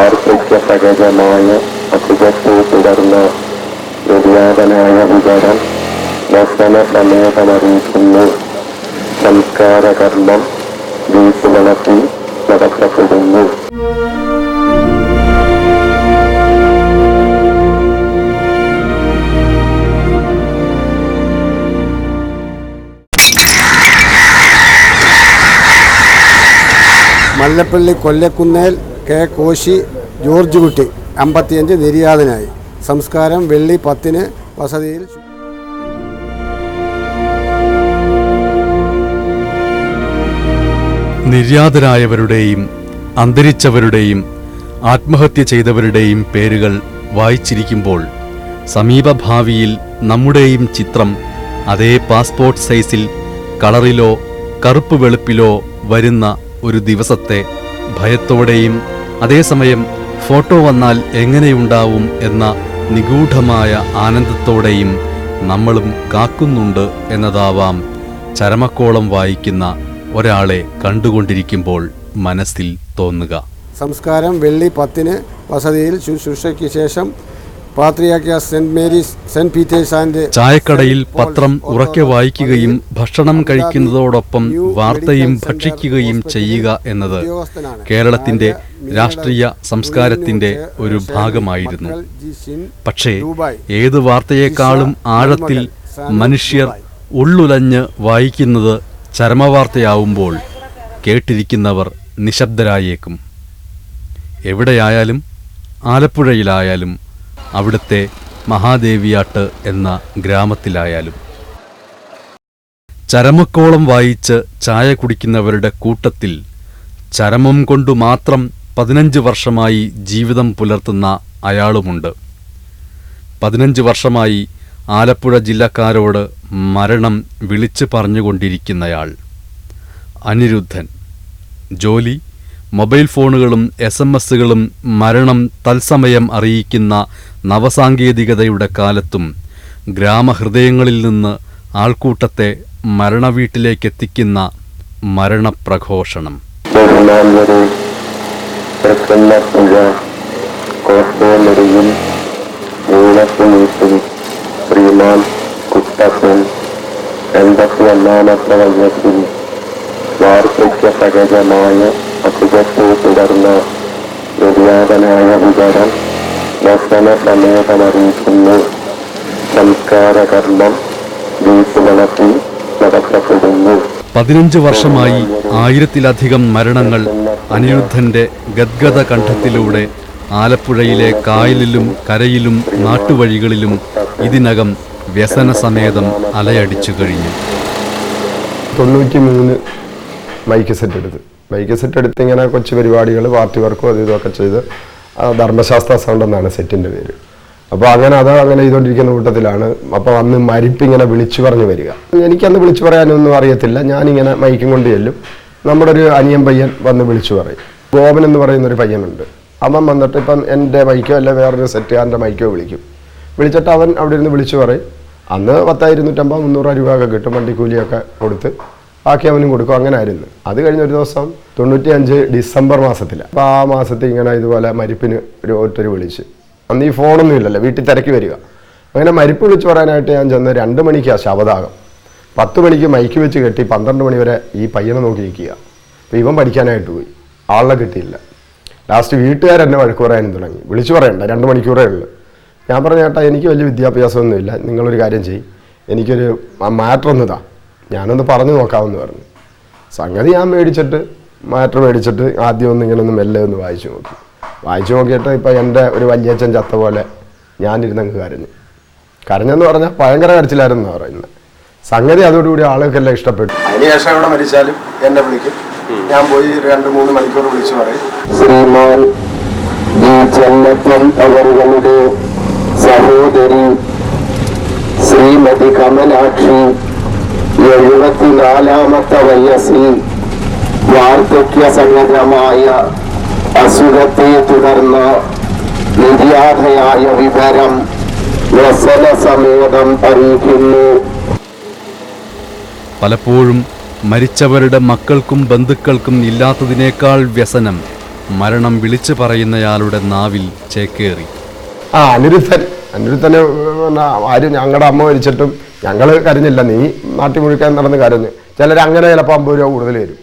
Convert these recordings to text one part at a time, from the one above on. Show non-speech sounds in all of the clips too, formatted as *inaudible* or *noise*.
സഹജമായ അസുഖത്തെ തുടർന്ന് നിര്യാതനായ വിവരം ദർശന സമേതമറിയിക്കുന്നു സംസ്കാരകർമ്മം വീട്ടുവളത്തിൽ നടത്തപ്പെടുന്നു. മല്ലപ്പള്ളി കൊല്ലക്കുന്നേൽ കെ കോശി ജോർജ് കുട്ടി അമ്പത്തിയഞ്ച് നിര്യാതനായി. സംസ്കാരം വെള്ളി പത്തിന് വസതിയിൽ നിര്യാതരായവരുടെയും അന്തരിച്ചവരുടെയും ആത്മഹത്യ ചെയ്തവരുടെയും പേരുകൾ വായിച്ചിരിക്കുമ്പോൾ സമീപഭാവിയിൽ നമ്മുടെയും ചിത്രം അതേ പാസ്പോർട്ട് സൈസിൽ കളറിലോ കറുപ്പ് വെളുപ്പിലോ വരുന്ന ഒരു ദിവസത്തെ ഭയത്തോടെയും അതേസമയം ഫോട്ടോ വന്നാൽ എങ്ങനെയുണ്ടാവും എന്ന നിഗൂഢമായ ആനന്ദത്തോടെയും നമ്മളും കാക്കുന്നുണ്ട് എന്നതാവാം ചരമക്കോളം വായിക്കുന്ന ഒരാളെ കണ്ടുകൊണ്ടിരിക്കുമ്പോൾ മനസ്സിൽ തോന്നുക. സംസ്കാരം വെള്ളി പത്തിന് വസതിയിൽ ശുശ്രൂഷയ്ക്ക് ശേഷം പാത്രിയാക്കിയ Saint Mary's Saint Peter's and ചായക്കടയിൽ പത്രം ഉറക്കെ വായിക്കുകയും ഭക്ഷണം കഴിക്കുന്നതോടൊപ്പം വാർത്തയും ഭക്ഷിക്കുകയും ചെയ്യുക എന്നത് കേരളത്തിന്റെ രാഷ്ട്രീയ സംസ്കാരത്തിന്റെ ഒരു ഭാഗമായിരുന്നു. പക്ഷേ ഏത് വാർത്തയേക്കാളും ആഴത്തിൽ മനുഷ്യർ ഉള്ളുലഞ്ഞ് വായിക്കുന്നത് ചരമവാർത്തയാവുമ്പോൾ കേട്ടിരിക്കുന്നവർ നിശബ്ദരായേക്കും. എവിടെയായാലും ആലപ്പുഴയിലായാലും അവിടുത്തെ മഹാദേവിയാട്ട് എന്ന ഗ്രാമത്തിലായാലും. ചരമക്കോളം വായിച്ച് ചായ കുടിക്കുന്നവരുടെ കൂട്ടത്തിൽ ചരമം കൊണ്ടു മാത്രം പതിനഞ്ച് വർഷമായി ജീവിതം പുലർത്തുന്ന അയാളുമുണ്ട്. പതിനഞ്ച് വർഷമായി ആലപ്പുഴ ജില്ലക്കാരോട് മരണം വിളിച്ചു പറഞ്ഞുകൊണ്ടിരിക്കുന്നയാൾ. അനിരുദ്ധൻ. ജോലി മൊബൈൽ ഫോണുകളും എസ് എം എസുകളും മരണം തത്സമയം അറിയിക്കുന്ന നവസാങ്കേതികതയുടെ കാലത്തും ഗ്രാമഹൃദയങ്ങളിൽ നിന്ന് ആൾക്കൂട്ടത്തെ മരണവീട്ടിലേക്കെത്തിക്കുന്ന മരണപ്രഘോഷണം. ശ്രീമാൻ എൺപത്തി ഒന്നാമത്തെ വയസ്സിൽ വാർദ്ധക്യ സഹജമായ അസുഖത്തെ തുടർന്ന് നിര്യാതനായ വിവരം ദർശന സമേതമറിയിക്കുന്നു സംസ്കാരകർമ്മം വീട്ടുവളത്തിൽ നടത്തപ്പെടുന്നു. പതിനഞ്ച് വർഷമായി ആയിരത്തിലധികം മരണങ്ങൾ അനിരുദ്ധന്റെ ഗദ്ഗത കണ്ഠത്തിലൂടെ ആലപ്പുഴയിലെ കായലിലും കരയിലും നാട്ടുവഴികളിലും ഇതിനകം വ്യസന സമേതം അലയടിച്ചു കഴിഞ്ഞു. തൊണ്ണൂറ്റി മൂന്ന് മൈക്ക് സെറ്റ് എടുത്ത്. മൈക്ക് സെറ്റ് എടുത്ത് ഇങ്ങനെ കൊച്ചു പരിപാടികൾ പാർട്ടി വർക്കും അത് ഇതൊക്കെ ചെയ്ത് ധർമ്മശാസ്ത്ര സൗണ്ട് എന്നാണ് സെറ്റിന്റെ പേര്. അപ്പോൾ അങ്ങനെ അത് അങ്ങനെ ചെയ്തുകൊണ്ടിരിക്കുന്ന കൂട്ടത്തിലാണ്. അപ്പോൾ അന്ന് മരിപ്പിങ്ങനെ വിളിച്ചു പറഞ്ഞു വരിക. എനിക്കന്ന് വിളിച്ചു പറയാനൊന്നും അറിയത്തില്ല. ഞാനിങ്ങനെ മൈക്കും കൊണ്ട് ചെല്ലും. നമ്മുടെ ഒരു അനിയൻ പയ്യൻ വന്ന് വിളിച്ചു പറയും. ഗോപൻ എന്ന് പറയുന്ന ഒരു പയ്യനുണ്ട്. അവൻ വന്നിട്ട് ഇപ്പം എന്റെ മൈക്കോ അല്ലെ വേറൊരു സെറ്റുകാരന്റെ മൈക്കോ വിളിക്കും. വിളിച്ചിട്ട് അവൻ അവിടെ ഇരുന്ന് വിളിച്ചു പറയും. അന്ന് പത്തായിരുന്നൂറ്റമ്പത് മുന്നൂറ് രൂപ ഒക്കെ കിട്ടും വണ്ടിക്കൂലിയൊക്കെ കൊടുത്ത്. ബാക്കി കൊടുക്കും. അങ്ങനെ ആയിരുന്നു അത് കഴിഞ്ഞ ഒരു ദിവസം തൊണ്ണൂറ്റി അഞ്ച് ഡിസംബർ മാസത്തിൽ അപ്പോൾ ആ മാസത്തിൽ ഇങ്ങനെ ഇതുപോലെ മരിപ്പിന് ഒരു ഒരു വിളിച്ച്. അന്ന് ഈ ഫോണൊന്നും ഇല്ലല്ലോ വീട്ടിൽ തിരക്കി വരിക. അങ്ങനെ മരിപ്പ് വിളിച്ച് പറയാനായിട്ട് ഞാൻ ചെന്ന് രണ്ട് മണിക്കാണ് ശവദാഹം. പത്ത് മണിക്ക് മൈക്ക് വെച്ച് കെട്ടി പന്ത്രണ്ട് മണി വരെ ഈ പയ്യനെ നോക്കിയിരിക്കുക അപ്പോൾ ഇവൻ പഠിക്കാനായിട്ട് പോയി. ആളെ കിട്ടിയില്ല. ലാസ്റ്റ് വീട്ടുകാരെന്നെ വഴക്ക് പറയാനും തുടങ്ങി. വിളിച്ചു പറയണ്ട രണ്ട് മണിക്കൂറേ ഉള്ളൂ. ഞാൻ പറഞ്ഞ ചേട്ടാ എനിക്ക് വലിയ വിദ്യാഭ്യാസമൊന്നുമില്ല. നിങ്ങളൊരു കാര്യം ചെയ്യും. എനിക്കൊരു മാറ്റർ ഒന്ന് താ. ഞാനൊന്ന് പറഞ്ഞു നോക്കാമെന്ന് പറഞ്ഞു. സംഗതി ഞാൻ മേടിച്ചിട്ട് മാറ്റർ മേടിച്ചിട്ട് ആദ്യം ഒന്ന് ഇങ്ങനെ ഒന്ന് മെല്ലെ ഒന്ന് വായിച്ചു നോക്കി. വായിച്ചു നോക്കിയിട്ട് ഇപ്പം എന്റെ ഒരു വല്യച്ഛൻ ചത്ത പോലെ ഞാനിരുന്നങ്ങ് കരഞ്ഞു. കരഞ്ഞെന്ന് പറഞ്ഞാൽ ഭയങ്കര കരച്ചിലായിരുന്നു എന്ന് പറയുന്നത് സംഗതി അതോടുകൂടി ആളുകൾക്കെല്ലാം ഇഷ്ടപ്പെട്ടു. അതിനുശേഷം ഇവിടെ മരിച്ചാലും എന്നെ വിളിക്കും. ഞാൻ പോയി രണ്ട് മൂന്ന് മണിക്കൂർ വിളിച്ചു പറയും. ശ്രീമാൻ അവരുടെ സഹോദരി ശ്രീമതി കമലാക്ഷി എഴുപത്തിനാലാമത്തെ വയസ്സിൽ വാർദ്ധക്യ സംഗതമായ അസുഖത്തെ തുടർന്ന് നിര്യാതയായ വിവരം വ്യസന സമേതം അറിയിക്കുന്നു. പലപ്പോഴും മരിച്ചവരുടെ മക്കൾക്കും ബന്ധുക്കൾക്കും ഇല്ലാത്തതിനേക്കാൾ വ്യസനം മരണം വിളിച്ചു പറയുന്നയാളുടെ നാവിൽ ചേക്കേറി. ആ അനിരുദ്ധൻ അനിരുദ്ധന് പിന്നെ ആരും ഞങ്ങളുടെ അമ്മ മരിച്ചിട്ടും ഞങ്ങൾ കരഞ്ഞില്ല. നീ നാട്ടിൽ മുഴുക്കാൻ നടന്ന് കരഞ്ഞ്. ചിലർ അങ്ങനെ ചിലപ്പോൾ അമ്പത് രൂപ കൂടുതൽ വരും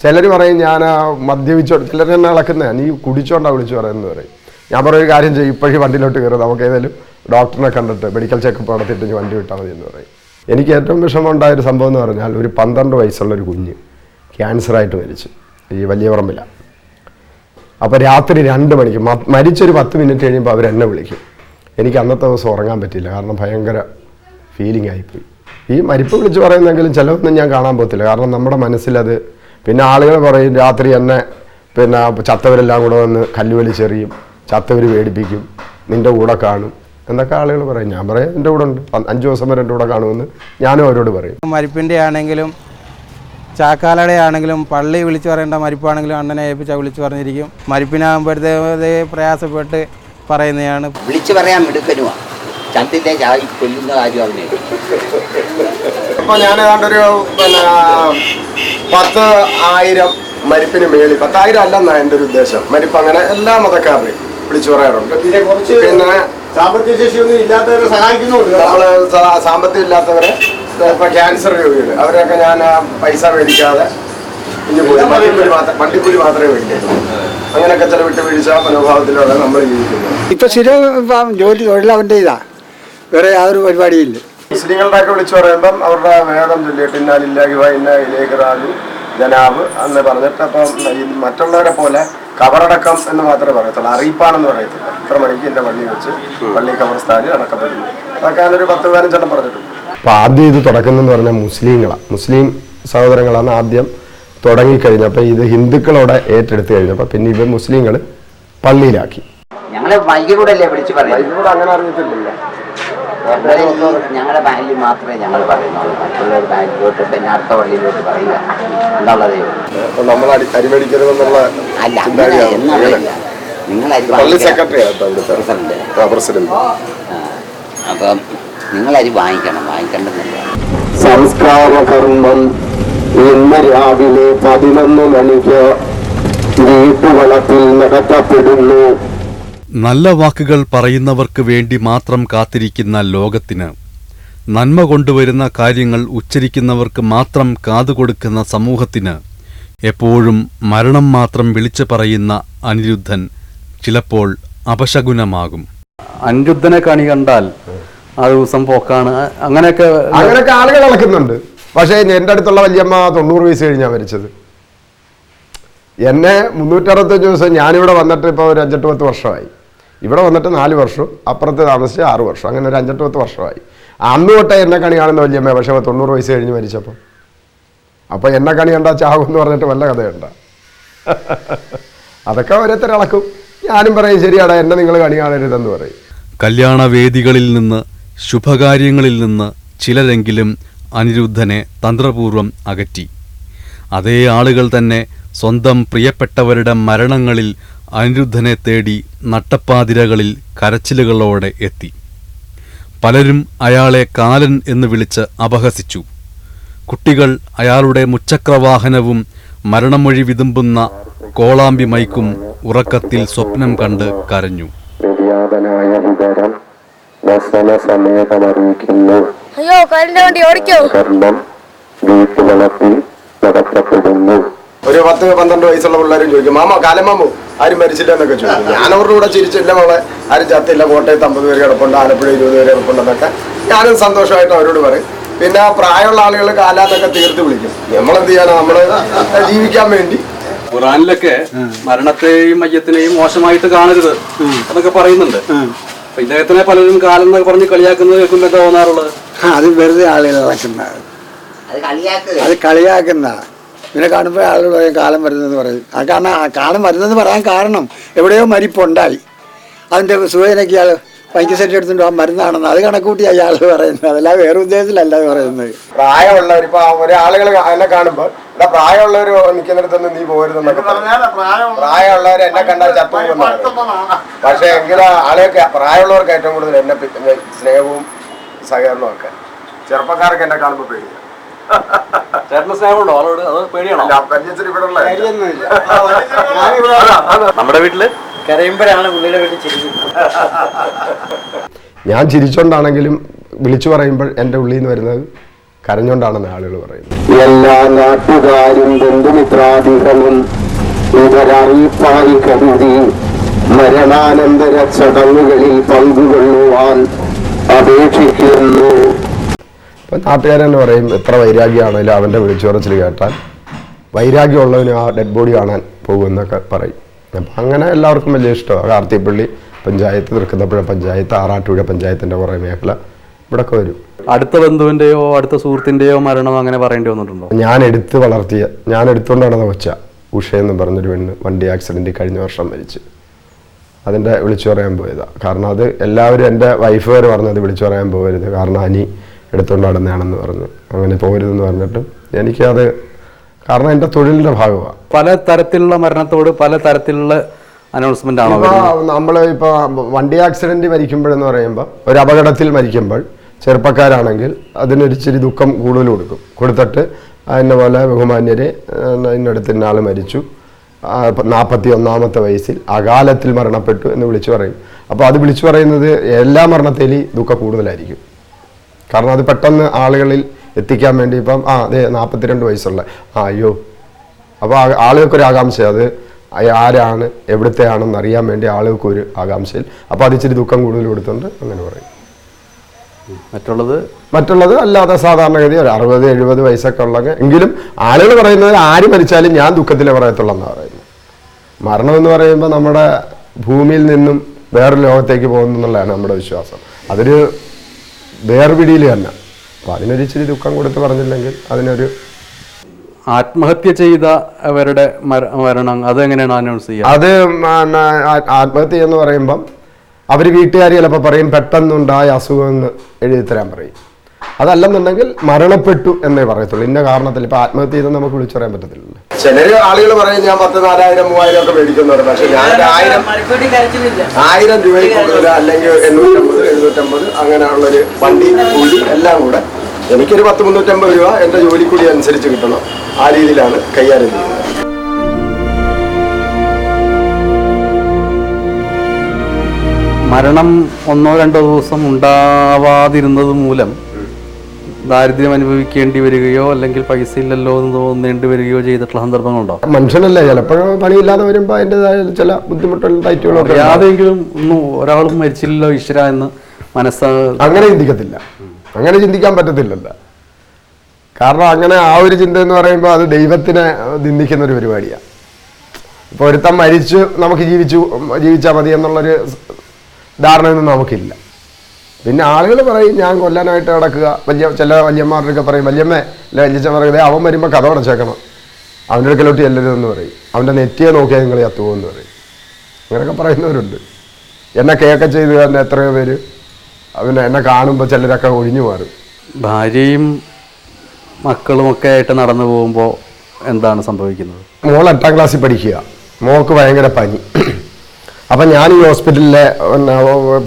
ചിലർ പറയും ഞാൻ മദ്യപിച്ചോ ചിലർ എന്നെ ഇളക്കുന്ന നീ കുടിച്ചോണ്ടാ വിളിച്ചു പറയുന്നത് പറയും. ഞാൻ പറയും ഒരു കാര്യം ചെയ്യും ഇപ്പോഴും വണ്ടിയിലോട്ട് കയറും. നമുക്ക് ഏതെങ്കിലും ഡോക്ടറിനെ കണ്ടിട്ട് മെഡിക്കൽ ചെക്കപ്പ് നടത്തിയിട്ട് വണ്ടി വിട്ടാൽ മതി എന്ന് പറയും. എനിക്ക് ഏറ്റവും വിഷമമുണ്ടായ ഒരു സംഭവം എന്ന് പറഞ്ഞാൽ ഒരു പന്ത്രണ്ട് വയസ്സുള്ള ഒരു കുഞ്ഞ് ക്യാൻസറായിട്ട് മരിച്ചു. ഈ വലിയ പറമ്പില. അപ്പോൾ രാത്രി രണ്ട് മണിക്ക് മരിച്ചൊരു പത്ത് മിനിറ്റ് കഴിയുമ്പോൾ അവർ എന്നെ വിളിക്കും. എനിക്ക് അന്നത്തെ ദിവസം ഉറങ്ങാൻ പറ്റില്ല കാരണം ഭയങ്കര ഫീലിംഗ് ആയിപ്പോയി. ഈ മരിപ്പ് വിളിച്ച് പറയുന്നെങ്കിലും ചിലവൊന്നും ഞാൻ കാണാൻ പോകത്തില്ല. കാരണം നമ്മുടെ മനസ്സിലത് പിന്നെ ആളുകൾ പറയും രാത്രി എന്നെ പിന്നെ ചത്തവരെല്ലാം കൂടെ വന്ന് കല്ലുവലിച്ചെറിയും ചത്തവർ പേടിപ്പിക്കും നിന്റെ കൂടെ കാണും എന്നൊക്കെ ആളുകൾ പറയും. ഞാൻ പറയാം എന്റെ കൂടെ ഉണ്ട്. അഞ്ച് ദിവസം വരെ എന്റെ കൂടെ കാണുമെന്ന്. ഞാനും അവരോട് പറയും. മരിപ്പിന്റെ ആണെങ്കിലും ചാക്കാലയുടെ ആണെങ്കിലും പള്ളി വിളിച്ചു പറയേണ്ട മരിപ്പാണെങ്കിലും അണ്ണനെ ഏൽപ്പിച്ചാൽ വിളിച്ചു പറഞ്ഞിരിക്കും. മരിപ്പിനാകുമ്പോഴത്തേ പ്രയാസപ്പെട്ട് പറയുന്നതാണ്. വിളിച്ചു പറയാൻ അപ്പൊ ഞാൻ ഏതാണ്ട് കൊല്ലുന്ന കാര്യം അവനെ അപ്പോൾ ഞാൻ ഏതാണ്ടൊരു പിന്നെ പത്ത് ആയിരം മരിപ്പിന് മേളി പത്തായിരം അല്ലെന്നാ എന്റെ ഒരു ഉദ്ദേശം. മരിപ്പ് അങ്ങനെ എല്ലാ മതക്കാരുടെയും വിളിച്ചു പറയാറുണ്ട്. പിന്നെ സാമ്പത്തിക ശേഷിയൊന്നും ഇല്ലാത്തവരെ സഹായിക്കുന്നുണ്ട്. നമ്മൾ സാമ്പത്തികം ഇല്ലാത്തവരെ ഇപ്പൊ ക്യാൻസർ രോഗികൾ അവരൊക്കെ ഞാൻ ആ പൈസ മേടിക്കാതെ ഇനി പോയി. വണ്ടിക്കൂലി മാത്രം വണ്ടിക്കൂലി മാത്രമേ മേടിക്കുള്ളൂ അങ്ങനെയൊക്കെ ചില വിട്ടുവീഴ്ച മനോഭാവത്തിലൂടെ നമ്മൾ ജീവിക്കുന്നത് ഇപ്പൊ സ്ഥിരം ജോലി തൊഴിലവന്റെ ഇതാ. വേറെ യാതൊരു പരിപാടിയില്ല. മുസ്ലിങ്ങളുടെ ഒക്കെ വിളിച്ചു പറയുമ്പം അവരുടെ വേദം ചൊല്ലിയിട്ട് ഇന്നാലില്ലാഹി വ ഇന്ന ഇലേക്ക് റാജു ജനാബ് എന്ന് പറഞ്ഞിട്ട് അപ്പം മറ്റുള്ളവരെ പോലെ കബറടക്കം എന്ന് മാത്രമേ പറയത്തുള്ളൂ. അറിയിപ്പാണെന്ന് പറയത്തില്ല. ഇത്ര മണിക്ക് എന്റെ പള്ളി വെച്ച് പള്ളി കബർസ്ഥാനിൽ അടക്കപ്പെടുന്നു. അതൊക്കെ ഞാനൊരു പത്ത് പതിനഞ്ചെണ്ണം പറഞ്ഞിട്ടുണ്ട്. അപ്പം ആദ്യം ഇത് തുടക്കുന്നതെന്ന് പറഞ്ഞാൽ മുസ്ലിങ്ങളാണ് മുസ്ലിം സഹോദരങ്ങളാണ് ആദ്യം തുടങ്ങിക്കഴിഞ്ഞപ്പോൾ ഇത് ഹിന്ദുക്കളോടെ ഏറ്റെടുത്ത് കഴിഞ്ഞു. അപ്പോൾ പിന്നെ ഇവ മുസ്ലിങ്ങൾ പള്ളിയിലാക്കി. ഞങ്ങളെ മൈക്കിലൂടെ അല്ലേ വിളിച്ചു പറയുന്നത്? ഇതിലൂടെ അങ്ങനെ അറിയത്തില്ലല്ലോ. ഞങ്ങളെ ഈ ഞങ്ങളുടെ ബാങ്കിൽ മാത്രമേ ഞങ്ങൾ പറയുന്നുള്ളൂ. മറ്റുള്ളവർ ബാങ്കിലോട്ട് പിന്നെ അടുത്ത പള്ളിയിലോട്ട് പറയുക. എന്നുള്ളതേ ഉള്ളൂ. നമ്മൾ അരിമേടിക്കരുതെന്നുള്ള അല്ല എന്നറിയില്ല നിങ്ങൾ പ്രസിഡന്റ്. അപ്പം നിങ്ങൾ അരി വാങ്ങിക്കണം വാങ്ങിക്കേണ്ടതല്ല സംസ്കാര കർമ്മം ഇന്ന് രാവിലെ പതിനൊന്ന് മണിക്ക് വീട്ടുവളപ്പിൽ നടത്തപ്പെടുന്നു. നല്ല വാക്കുകൾ പറയുന്നവർക്ക് വേണ്ടി മാത്രം കാത്തിരിക്കുന്ന ലോകത്തിന് നന്മ കൊണ്ടുവരുന്ന കാര്യങ്ങൾ ഉച്ചരിക്കുന്നവർക്ക് മാത്രം കാതുകൊടുക്കുന്ന സമൂഹത്തിന് എപ്പോഴും മരണം മാത്രം വിളിച്ചു പറയുന്ന അനിരുദ്ധൻ ചിലപ്പോൾ അപശകുനമാകും. അനിരുദ്ധനെ കണി കണ്ടാൽ ആ ദിവസം പോക്കാണ്. അങ്ങനെയൊക്കെ അങ്ങനെയൊക്കെ ആളുകൾ ഇളക്കുന്നുണ്ട് പക്ഷേ എന്റെ അടുത്തുള്ള വല്യമ്മ തൊണ്ണൂറ് വയസ്സ് കഴിഞ്ഞാ മരിച്ചത്. എന്നെ മുന്നൂറ്ററുപത്തഞ്ച് ദിവസം ഞാനിവിടെ വന്നിട്ട് ഇപ്പോൾ ഒരു അഞ്ചെട്ട് പത്ത് വർഷമായി. ഇവിടെ വന്നിട്ട് നാല് വർഷം അപ്പുറത്ത് താമസിച്ച് ആറ് വർഷം അങ്ങനെ ഒരു അഞ്ചെട്ട് പത്ത് വർഷമായി. അന്ന് തൊട്ടേ എന്നെ കണി കാണുന്ന വല്യമ്മ പക്ഷേ തൊണ്ണൂറ് വയസ്സ് കഴിഞ്ഞ് മരിച്ചപ്പോൾ അപ്പോൾ എന്നെ കണി കണ്ടാ ചാകും എന്ന് പറഞ്ഞിട്ട് വല്ല കഥയുണ്ട? അതൊക്കെ ഓരോരുത്തർ ഇളക്കും ഞാനും പറയും ശരിയാടാ എന്നെ നിങ്ങൾ കണി കാണരുതെന്ന് പറയും. കല്യാണ വേദികളിൽ നിന്ന് ശുഭകാര്യങ്ങളിൽ നിന്ന് ചിലരെങ്കിലും അനിരുദ്ധനെ തന്ത്രപൂർവം അകറ്റി. അതേ ആളുകൾ തന്നെ സ്വന്തം പ്രിയപ്പെട്ടവരുടെ മരണങ്ങളിൽ അനിരുദ്ധനെ തേടി നട്ടപ്പാതിരകളിൽ കരച്ചിലുകളോടെ എത്തി. പലരും അയാളെ കാലൻ എന്ന് വിളിച്ച് അപഹസിച്ചു. കുട്ടികൾ അയാളുടെ മുച്ചക്രവാഹനവും മരണമൊഴി വിതുമ്പുന്ന കോളാമ്പി മൈക്കും ഉറക്കത്തിൽ സ്വപ്നം കണ്ട് കരഞ്ഞു. ദർശന സമേതം അറിയിക്കുന്നു അയ്യോ കരണ്ട് വണ്ടി ഓടിക്കോ. കർമ്മം വീട്ടുവളപ്പിൽ നടത്തപ്പെടുന്നു. ഒരു പത്ത് പന്ത്രണ്ട് വയസ്സുള്ള പിള്ളേരും ചോദിക്കും മാമ കാലമാമോ ആരും മരിച്ചില്ല എന്നൊക്കെ ചോദിക്കും. ഞാൻ അവരുടെ കൂടെ ചിരിച്ചില്ല മോളെ. ആരും ചത്തില്ല. കോട്ടയത്ത് അമ്പത് പേര് കിടപ്പുണ്ട്. ആലപ്പുഴ ഇരുപത് പേര് കിടപ്പുണ്ടെന്നൊക്കെ ഞാനും സന്തോഷമായിട്ട് അവരോട് പറയും. പിന്നെ പ്രായമുള്ള ആളുകൾ കാലാന്നൊക്കെ തീർത്ത് വിളിക്കും. നമ്മളെന്ത് ചെയ്യാനാ? നമ്മൾ ജീവിക്കാൻ വേണ്ടി. ഖുറാനിലൊക്കെ മരണത്തെയും മയ്യത്തിനെയും മോശമായിട്ട് കാണരുത് എന്നൊക്കെ പറയുന്നുണ്ട്. അപ്പൊ ഇദ്ദേഹത്തിനെ പലരും കാലം എന്നൊക്കെ പറഞ്ഞ് കളിയാക്കുന്നത് കേൾക്കുമ്പോൾ എന്താ തോന്നാറുള്ളത്. ആ, അത് വെറുതെ ആളുകൾ ഇളക്കുന്ന അത് കളിയാക്കുക. അത് കളിയാക്കുന്ന. ഇവനെ കാണുമ്പോൾ ആളുകൾ പറയും കാലം വരുന്നതെന്ന് പറയും. ആ കാരണം ആ കാലം വരുന്നതെന്ന് പറയാൻ കാരണം എവിടെയോ മരിപ്പുണ്ടായി. അതിന്റെ സുഖനൊക്കെയാണ് ഇയാൾ പൈക്ക് സെറ്റ് എടുത്തിട്ട് ആ മരുന്നാണെന്ന് അത് കണക്കൂട്ടി അയാൾ പറയുന്നത്. അതല്ല വേറെ ഉദ്ദേശത്തിലല്ല അത് പറയുന്നത്. പ്രായമുള്ളവർ ഇപ്പൊ ഒരാളുകൾ എന്നെ കാണുമ്പോൾ ഇവിടെ പ്രായമുള്ളവർ നിൽക്കുന്നിടത്തൊന്നും നീ പോരുതെന്നൊക്കെ പറയും. പ്രായമുള്ളവർ എന്നെ കണ്ടാൽ ചത്തു പക്ഷെ എങ്കിലും ആളുകൾക്ക് പ്രായമുള്ളവർക്ക് ഏറ്റവും കൂടുതൽ എന്നെ സ്നേഹവും സഹകരണവും ഒക്കെ. ചെറുപ്പക്കാർക്ക് എന്നെ കാണുമ്പോൾ പേടിയാണ് ചേട്ടന് സ്നേഹമുണ്ടോ? ആളോട്? അത് പേടിയാണോ? നമ്മുടെ വീട്ടിൽ കരയുമ്പോഴാണ് പുള്ളിയുടെ വീട്ടിൽ ചിരിക്കുന്നത്. ഞാൻ ചിരിച്ചോണ്ടാണെങ്കിലും വിളിച്ചു പറയുമ്പോൾ എന്റെ ഉള്ളിൽ നിന്ന് വരുന്നത് കരഞ്ഞോണ്ടാണെന്ന് ആളുകൾ പറയുന്നത് എല്ലാ നാട്ടുകാരും ബന്ധുമിത്രാദികളും ഇവരറിയിപ്പായി കരുതി മരണാനന്തര ചടങ്ങുകളിൽ പങ്കുകൊള്ളുവാൻ അപേക്ഷിക്കുന്നു. ഇപ്പം നാട്ടുകാർ തന്നെ പറയും എത്ര വൈരാഗ്യമാണെങ്കിലും അവന്റെ വിളിച്ചുറച്ചിൽ കേട്ടാൽ വൈരാഗ്യമുള്ളവന് ആ ഡെഡ് ബോഡി കാണാൻ പോകുമെന്നൊക്കെ പറയും. അപ്പം അങ്ങനെ എല്ലാവർക്കും വലിയ ഇഷ്ടമാണ്. കാർത്തിപ്പള്ളി പഞ്ചായത്ത് തൃക്കുന്നപ്പുഴ പഞ്ചായത്ത് ആറാട്ടുപുഴ പഞ്ചായത്തിന്റെ കുറേ മേഖല ഇവിടെയൊക്കെ വരും. അടുത്ത ബന്ധുവിന്റെയോ അടുത്ത സുഹൃത്തിന്റെയോ മരണം അങ്ങനെ പറയേണ്ടി വന്നിട്ടുണ്ടോ? ഞാൻ എടുത്ത് വളർത്തിയ ഞാൻ എടുത്തുകൊണ്ടാണ് വെച്ച ഉഷ എന്ന് പറഞ്ഞൊരു പെണ്ണ് വണ്ടി ആക്സിഡന്റ് കഴിഞ്ഞ വർഷം മരിച്ച്. അതിന്റെ വിളിച്ചു പറയാൻ പോയതാണ് കാരണം അത് എല്ലാവരും എന്റെ വൈഫ് വരെ പറഞ്ഞത് വിളിച്ചു പറയാൻ പോകരുത്. കാരണം അനി എടുത്തുകൊണ്ട് നടന്നതാണെന്ന് പറഞ്ഞു. അങ്ങനെ പോകരുതെന്ന് പറഞ്ഞിട്ട് എനിക്കത് കാരണം എന്റെ തൊഴിലിന്റെ ഭാഗമാണ് പല തരത്തിലുള്ള മരണത്തോട് പല തരത്തിലുള്ള അനൗൺസ്മെന്റ് ആണ് നമ്മൾ ഇപ്പോൾ വണ്ടി ആക്സിഡന്റ് മരിക്കുമ്പോഴെന്ന് പറയുമ്പോൾ ഒരു അപകടത്തിൽ മരിക്കുമ്പോൾ ചെറുപ്പക്കാരാണെങ്കിൽ അതിനൊരിച്ചിരി ദുഃഖം കൂടുതൽ കൊടുക്കും. കൊടുത്തിട്ട് എന്നെ പോലെ ബഹുമാന്യരെ ഇന്നടുത്ത് ഇന്ന ആൾ മരിച്ചു നാൽപ്പത്തി ഒന്നാമത്തെ വയസ്സിൽ അകാലത്തിൽ മരണപ്പെട്ടു എന്ന് വിളിച്ചു പറയും. അപ്പോൾ അത് വിളിച്ചു പറയുന്നത് എല്ലാ മരണത്തിലും ദുഃഖം കൂടുതലായിരിക്കും. കാരണം അത് പെട്ടെന്ന് ആളുകളിൽ എത്തിക്കാൻ വേണ്ടി ഇപ്പം ആ അതെ നാൽപ്പത്തിരണ്ട് വയസ്സുള്ള ആ അയ്യോ. അപ്പോൾ ആളുകൾക്ക് ഒരു ആകാംക്ഷ അത് ആരാണ് എവിടുത്തെ ആണെന്ന് അറിയാൻ വേണ്ടി ആളുകൾക്ക് ഒരു ആകാംക്ഷയിൽ. അപ്പോൾ അത് ഇച്ചിരി ദുഃഖം കൂടുതൽ കൊടുത്തുണ്ട് അങ്ങനെ പറയും. മറ്റുള്ളത്? മറ്റുള്ളത് അല്ലാതെ സാധാരണഗതി ഒരു അറുപത് എഴുപത് വയസ്സൊക്കെ ഉള്ള എങ്കിലും ആളുകൾ പറയുന്നത് ആര് മരിച്ചാലും ഞാൻ ദുഃഖത്തിലേ പറയത്തുള്ളൂ എന്നാണ് പറയുന്നത്. മരണം എന്ന് പറയുമ്പോൾ നമ്മുടെ ഭൂമിയിൽ നിന്നും വേറൊരു ലോകത്തേക്ക് പോകുന്നു എന്നുള്ളതാണ് നമ്മുടെ വിശ്വാസം. അതൊരു വേർപിടിയിൽ തന്നെ. അപ്പോൾ അതിനൊരു ഇച്ചിരി ദുഃഖം കൊടുത്ത് പറഞ്ഞില്ലെങ്കിൽ അതിനൊരു ആത്മഹത്യ ചെയ്തവരുടെ മരണം അതെങ്ങനെയാണ് അനൗൺസ് ചെയ്യുക അത് ആത്മഹത്യ എന്ന് പറയുമ്പം അവർ വീട്ടുകാർ ചിലപ്പോൾ പറയും പെട്ടെന്നുണ്ടായ അസുഖം എന്ന് എഴുതി തരാൻ പറയും. അതല്ലെന്നുണ്ടെങ്കിൽ മരണപ്പെട്ടു എന്നേ പറയത്തുള്ളൂ. ഇന്ന കാരണത്തിൽ ഇപ്പോൾ ആത്മഹത്യ ചെയ്തെന്ന് നമുക്ക് വിളിച്ചറിയാൻ പറയാൻ പറ്റത്തില്ലല്ലോ. ചിലര് ആളുകൾ പറയും ഞാൻ പത്ത് നാലായിരം മൂവായിരം ഒക്കെ മേടിക്കുന്നവർ പക്ഷെ ഞാൻ ആയിരം ആയിരം രൂപയിൽ കൂടുതൽ അല്ലെങ്കിൽ എണ്ണൂറ്റമ്പത് എഴുന്നൂറ്റമ്പത് അങ്ങനെയുള്ളൊരു വണ്ടി കൂലി എല്ലാം കൂടെ എനിക്കൊരു പത്ത് മുന്നൂറ്റമ്പത് രൂപ എന്റെ ജോലിക്കൂലി അനുസരിച്ച് കിട്ടണം. ആ രീതിയിലാണ് കൈകാര്യം ചെയ്യുന്നത്. മരണം ഒന്നോ രണ്ടോ ദിവസം ഉണ്ടാവാതിരുന്നത് മൂലം ദാരിദ്ര്യം അനുഭവിക്കേണ്ടി വരികയോ അല്ലെങ്കിൽ പൈസ ഇല്ലല്ലോ എന്ന് തോന്നേണ്ടി വരികയോ ചെയ്തിട്ടുള്ള സന്ദർഭങ്ങളുണ്ടോ? മനുഷ്യനല്ലേ ചിലപ്പോഴും പണിയില്ലാതെ വരുമ്പോൾ അതിന്റെതായ ചില ബുദ്ധിമുട്ടുകളും ടൈറ്റുകളും യാതെങ്കിലും. അറിയാതെങ്കിലും ഒന്നും ഒരാളും മരിച്ചില്ലല്ലോ ഈശ്വര എന്ന് മനസ്സ് അങ്ങനെ ചിന്തിക്കത്തില്ല. അങ്ങനെ ചിന്തിക്കാൻ പറ്റത്തില്ലല്ലോ. കാരണം അങ്ങനെ ആ ഒരു ചിന്ത എന്ന് പറയുമ്പോൾ അത് ദൈവത്തിനെ നിന്ദിക്കുന്ന ഒരു പരിപാടിയാണ് ഇപ്പോൾ ഒരുത്തം മരിച്ചു നമുക്ക് ജീവിച്ചു ജീവിച്ചാൽ മതി എന്നുള്ളൊരു ധാരണയൊന്നും നമുക്കില്ല. പിന്നെ ആളുകൾ പറയും ഞാൻ കൊല്ലാനായിട്ട് കിടക്കുക വലിയ ചില വല്യന്മാരുടെയൊക്കെ പറയും വല്യമ്മേ അല്ലെ പറയുന്നത് അവൻ വരുമ്പോൾ കഥ അടച്ചേക്കണം അവന്റെ അടുക്കലോട്ട് ചെല്ലരുതെന്ന് പറയും. അവന്റെ നെറ്റിയെ നോക്കിയാൽ നിങ്ങൾ ചത്തുപോകുമെന്ന് പറയും. അങ്ങനെയൊക്കെ പറയുന്നവരുണ്ട്. എന്നെ കേക്ക ചെയ്ത് തന്നെ എത്രയോ പേര്. അവനെ എന്നെ കാണുമ്പോൾ ചിലരൊക്കെ ഒഴിഞ്ഞു മാറും. ഭാര്യയും മക്കളും ഒക്കെ ആയിട്ട് നടന്നു പോകുമ്പോൾ എന്താണ് സംഭവിക്കുന്നത്? മോൾ എട്ടാം ക്ലാസ്സിൽ പഠിക്കുക. മോൾക്ക് ഭയങ്കര പനി. *clears throat* അപ്പം ഞാൻ ഈ ഹോസ്പിറ്റലിലെ പിന്നെ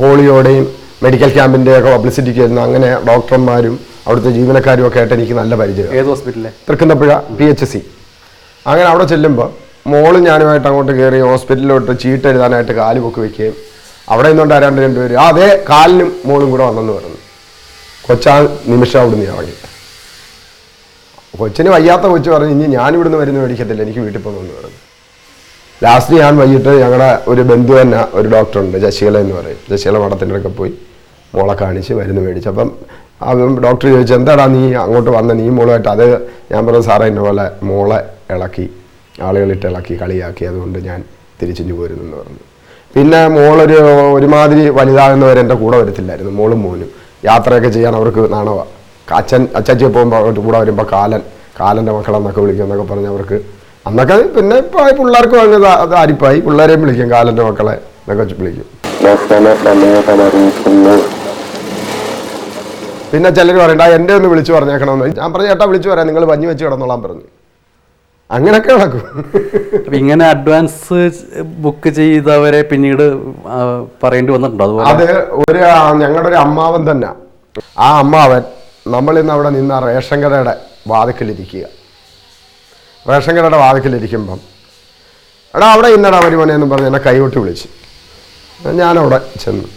പോളിയോടെയും മെഡിക്കൽ ക്യാമ്പിന്റെ ഒക്കെ പബ്ലിസിറ്റിക്ക് വരുന്ന അങ്ങനെ ഡോക്ടർമാരും അവിടുത്തെ ജീവനക്കാരും ഒക്കെ ആയിട്ട് എനിക്ക് നല്ല പരിചയം. ഏത് ഹോസ്പിറ്റലിലെ തൃക്കുന്നപ്പുഴ പി എച്ച് സി അങ്ങനെ അവിടെ ചെല്ലുമ്പോൾ മോൾ ഞാനുമായിട്ട് അങ്ങോട്ട് കയറി ഹോസ്പിറ്റലിലോട്ട് ചീട്ട് എഴുതാനായിട്ട് കാൽ പൊക്കി വെക്കുകയും അവിടെ നിന്നുകൊണ്ട് ആരാണ്ട് രണ്ടുപേരും ആ അതേ കാലിനും മോളും കൂടെ വന്നെന്ന് പറഞ്ഞു. കൊച്ചാ നിമിഷം അവിടെ നിന്ന് ഇറങ്ങി. കൊച്ചിന് വയ്യാത്ത കൊച്ചു പറഞ്ഞു ഇനി ഞാൻ ഇവിടുന്ന് വരുന്ന മേടിക്കത്തില്ല എനിക്ക് വീട്ടിൽ പോകുന്നു പറഞ്ഞു. ലാസ്റ്റ് ഞാൻ വൈകിട്ട് ഞങ്ങളുടെ ഒരു ബന്ധു തന്നെ ഒരു ഡോക്ടറുണ്ട് ശശികല എന്ന് പറയും. ശശികല മഠത്തിന്റെ ഒക്കെ പോയി. മോളെ കാണിച്ച് മരുന്ന് മേടിച്ചു. അപ്പം ആ ഡോക്ടർ ചോദിച്ചു എന്താടാ നീ അങ്ങോട്ട് വന്ന? നീ മോളുമായിട്ട് അത് ഞാൻ പറഞ്ഞു സാറേ എന്നെ പോലെ മോളെ ഇളക്കി ആളുകളിട്ട് ഇളക്കി കളിയാക്കി അതുകൊണ്ട് ഞാൻ തിരിച്ചിഞ്ഞു പോരുന്നു എന്ന് പറഞ്ഞു. പിന്നെ മോളൊരു ഒരുമാതിരി വലുതാകുന്നവരെ എന്റെ കൂടെ വരത്തില്ലായിരുന്നു മോളും മോനും. യാത്രയൊക്കെ ചെയ്യാൻ അവർക്ക് നാണവ. അച്ഛൻ അച്ചാച്ചി പോകുമ്പോൾ അവരുടെ കൂടെ വരുമ്പോൾ കാലൻ കാലന്റെ മക്കളെന്നൊക്കെ വിളിക്കും എന്നൊക്കെ പറഞ്ഞ് അവർക്ക് അന്നൊക്കെ പിന്നെ ഇപ്പോൾ പിള്ളേർക്ക് വാങ്ങിയത് അത് അരിപ്പായി. പിള്ളേരെയും വിളിക്കും കാലന്റെ മക്കളെ എന്നൊക്കെ വിളിക്കും. പിന്നെ ചിലർ പറയണ്ട എന്റെ ഒന്ന് വിളിച്ചു പറഞ്ഞേക്കണമെന്ന്. ഞാൻ പറഞ്ഞു ചേട്ടാ വിളിച്ചു പറയാം. നിങ്ങൾ പഞ്ഞു വെച്ച് കിടന്നോളാൻ പറഞ്ഞു. അങ്ങനെയൊക്കെ നടക്കും. ഇങ്ങനെ അഡ്വാൻസ് ബുക്ക് ചെയ്തവരെ പിന്നീട് പറയേണ്ടി വന്നിട്ടുണ്ടോ അത് ഒരു ഞങ്ങളുടെ ഒരു അമ്മാവൻ തന്നെ. ആ അമ്മാവൻ നമ്മൾ ഇന്ന് അവിടെ നിന്ന റേഷൻ കടയുടെ വാതിക്കലിരിക്കുക. റേഷൻ കടയുടെ വാതിക്കലിരിക്കുമ്പം എടാ അവിടെ ഇന്നടാ വരുമോനെ എന്ന് പറഞ്ഞ് എന്നെ കൈകൊട്ടി വിളിച്ച്. ഞാനവിടെ ചെന്നു.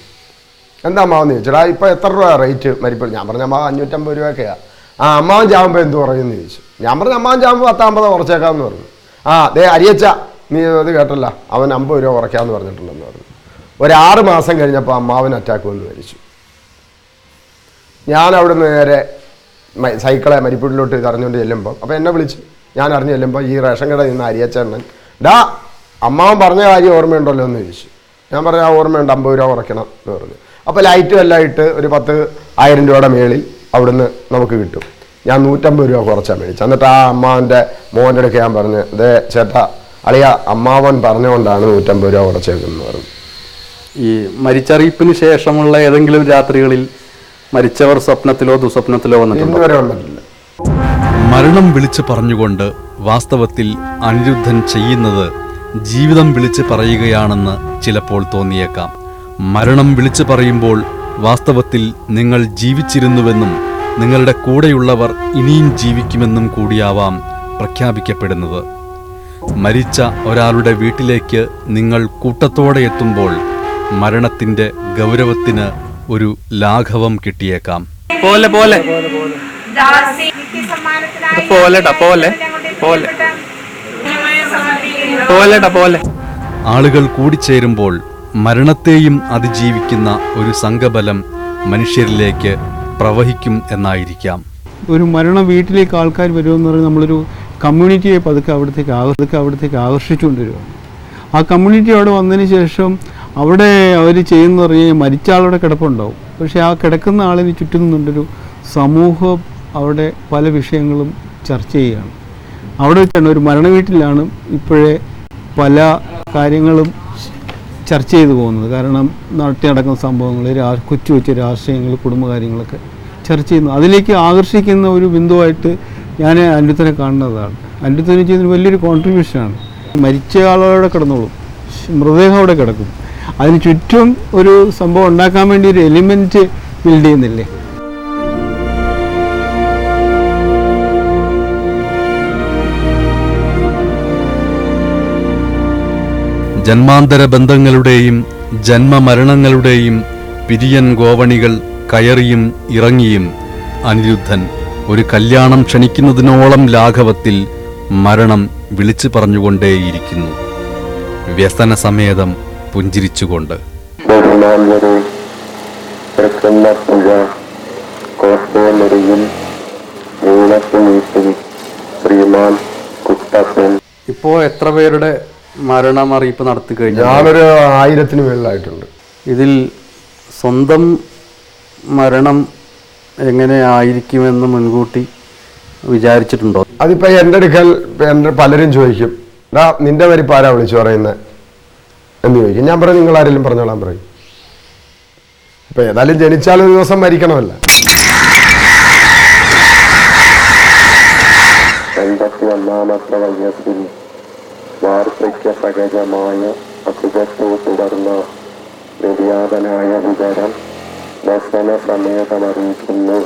എന്താ അമ്മാവെന്ന് ചോദിച്ചടാ ഇപ്പം എത്ര രൂപ റേറ്റ് മരിപ്പോൾ ഞാൻ പറഞ്ഞ അമ്മാവ് അഞ്ഞൂറ്റമ്പത് രൂപയൊക്കെയാണ് ആ അമ്മാവൻ ചാകുമ്പോൾ എന്ത് പറയുമെന്ന് ചോദിച്ചു. ഞാൻ പറഞ്ഞ അമ്മാവൻ ചാകുമ്പോൾ പത്താമ്പത് കുറച്ചേക്കാമെന്ന് പറഞ്ഞു. ആ ദേ അരിയച്ച നീ അത് കേട്ടല്ല അവൻ അമ്പത് രൂപ കുറയ്ക്കാമെന്ന് പറഞ്ഞിട്ടുണ്ടെന്ന് പറഞ്ഞു. ഒരാറ് മാസം കഴിഞ്ഞപ്പോൾ അമ്മാവൻ അറ്റാക്ക് വന്ന് മരിച്ചു. ഞാൻ അവിടെ നിന്ന് നേരെ സൈക്കിളെ മരിപ്പൂരിലോട്ട് ഇത് ചെല്ലുമ്പോൾ അപ്പോൾ എന്നെ വിളിച്ച്. ഞാൻ അറിഞ്ഞ് ചെല്ലുമ്പോൾ ഈ റേഷൻ കടയിൽ നിന്ന് അരിയച്ചേണ്ണൻ ഡാ അമ്മാവൻ പറഞ്ഞ കാര്യം ഓർമ്മയുണ്ടല്ലോ എന്ന് ചോദിച്ചു. ഞാൻ പറഞ്ഞു ആ ഓർമ്മയുണ്ട് അമ്പത് രൂപ കുറയ്ക്കണം എന്ന് പറഞ്ഞു. അപ്പോൾ ലൈറ്റും എല്ലാം ഇട്ട് ഒരു പത്ത് ആയിരം രൂപയുടെ മേളിൽ അവിടുന്ന് നമുക്ക് കിട്ടും. ഞാൻ നൂറ്റമ്പത് രൂപ കുറച്ചാൽ മേടിച്ചു എന്നിട്ട് ആ അമ്മാവന്റെ മോന്റെ അടുക്ക് ഞാൻ പറഞ്ഞു ദേ ചേട്ടാ അളിയ അമ്മാവൻ പറഞ്ഞുകൊണ്ടാണ് നൂറ്റമ്പത് രൂപ കുറച്ചേക്കുന്നത് പറഞ്ഞു. ഈ മരിച്ചറിയിപ്പിന് ശേഷമുള്ള ഏതെങ്കിലും രാത്രികളിൽ മരിച്ചവർ സ്വപ്നത്തിലോ ദുസ്വപ്നത്തിലോ വന്നിട്ടുണ്ട്? മരണം വിളിച്ചു പറഞ്ഞുകൊണ്ട് വാസ്തവത്തിൽ അനിരുദ്ധൻ ചെയ്യുന്നത് ജീവിതം വിളിച്ച് പറയുകയാണെന്ന് ചിലപ്പോൾ തോന്നിയേക്കാം. മരണം വിളിച്ചു പറയുമ്പോൾ വാസ്തവത്തിൽ നിങ്ങൾ ജീവിച്ചിരുന്നുവെന്നും നിങ്ങളുടെ കൂടെയുള്ളവർ ഇനിയും ജീവിക്കുമെന്നും കൂടിയാവാം പ്രഖ്യാപിക്കപ്പെടുന്നത്. മരിച്ച ഒരാളുടെ വീട്ടിലേക്ക് നിങ്ങൾ കൂട്ടത്തോടെ എത്തുമ്പോൾ മരണത്തിന്റെ ഗൗരവത്തിന് ഒരു ലാഘവം കിട്ടിയേക്കാം. പോലെ പോലെ. പോലെടാ പോലെ പോലെ. പോലെടാ പോലെ. ആളുകൾ കൂടിച്ചേരുമ്പോൾ മരണത്തെയും അതിജീവിക്കുന്ന ഒരു സംഘബലം മനുഷ്യരിലേക്ക് പ്രവഹിക്കും എന്നായിരിക്കാം. ഒരു മരണം വീട്ടിലേക്ക് ആൾക്കാർ വരുമെന്ന് പറഞ്ഞാൽ നമ്മളൊരു കമ്മ്യൂണിറ്റിയെ പതുക്കെ അവിടത്തേക്ക് പതുക്കെ അവിടത്തേക്ക് ആകർഷിച്ചുകൊണ്ടിരുവാണ് ആ കമ്മ്യൂണിറ്റി അവിടെ വന്നതിന് ശേഷം അവിടെ അവർ ചെയ്യുന്ന പറഞ്ഞാൽ മരിച്ച ആളുടെ കിടപ്പുണ്ടാവും. പക്ഷേ ആ കിടക്കുന്ന ആളിന് ചുറ്റും നിന്നുകൊണ്ടൊരു സമൂഹം അവിടെ പല വിഷയങ്ങളും ചർച്ച ചെയ്യുകയാണ്. അവിടെ വെച്ചാണ് ഒരു മരണ വീട്ടിലാണ് ഇപ്പോഴേ പല കാര്യങ്ങളും ചർച്ച ചെയ്തു പോകുന്നത്. കാരണം നാട്ടിൽ നടക്കുന്ന സംഭവങ്ങൾ കൊച്ചു കൊച്ചു രാഷ്ട്രീയങ്ങൾ കുടുംബകാര്യങ്ങളൊക്കെ ചർച്ച ചെയ്യുന്നു. അതിലേക്ക് ആകർഷിക്കുന്ന ഒരു ബിന്ദുവായിട്ട് ഞാൻ അനുത്തനെ കാണുന്നതാണ്. അനുത്തനെ ചെയ്യുന്ന വലിയൊരു കോൺട്രിബ്യൂഷനാണ് മരിച്ച ആളവിടെ കിടന്നോളും. മൃതദേഹം അവിടെ കിടക്കും. അതിന് ചുറ്റും ഒരു സംഭവം ഉണ്ടാക്കാൻ വേണ്ടി ഒരു എലിമെന്റ് ബിൽഡ് ചെയ്യുന്നില്ലേ? ജന്മാന്തര ബന്ധങ്ങളുടെയും ജന്മമരണങ്ങളുടെയും പിരിയൻ ഗോവണികൾ കയറിയും ഇറങ്ങിയും അനിരുദ്ധൻ ഒരു കല്യാണം ക്ഷണിക്കുന്നതിനോളം ലാഘവത്തിൽ മരണം വിളിച്ചു പറഞ്ഞുകൊണ്ടേയിരിക്കുന്നു. വ്യസന സമേതം പുഞ്ചിരിച്ചുകൊണ്ട്. ഇപ്പോ ശ്രീമാൻ കുട്ടപ്പൻ. ഇപ്പോൾ എത്ര പേരുടെ മരണം അറിയിപ്പ് നടത്തി കഴിഞ്ഞു. ഞാനൊരു ആയിരത്തിന് മേളിലായിട്ടുണ്ട്. ഇതിൽ സ്വന്തം മരണം എങ്ങനെ ആയിരിക്കുമെന്ന് മുൻകൂട്ടി വിചാരിച്ചിട്ടുണ്ടോ? അതിപ്പോൾ എന്റെ അടുക്കൽ എന്റെ പലരും ചോദിക്കും ഡാ നിന്റെ വരിപ്പ് ആരാ വിളിച്ചു പറയുന്നത് എന്ന് ചോദിക്കും. ഞാൻ പറയും നിങ്ങൾ ആരെങ്കിലും പറഞ്ഞോളാൻ പറയും. ഇപ്പൊ ഏതായാലും ജനിച്ചാൽ ഒരു ദിവസം മരിക്കണമല്ല. ഒന്നാമത്തെ വയസ്സിൽ വാർദ്ധക്യ സഹജമായ അസുഖത്തെ തുടർന്ന് നിര്യാതനായ വിവരം വ്യസന സമേതമറിയിക്കുന്നു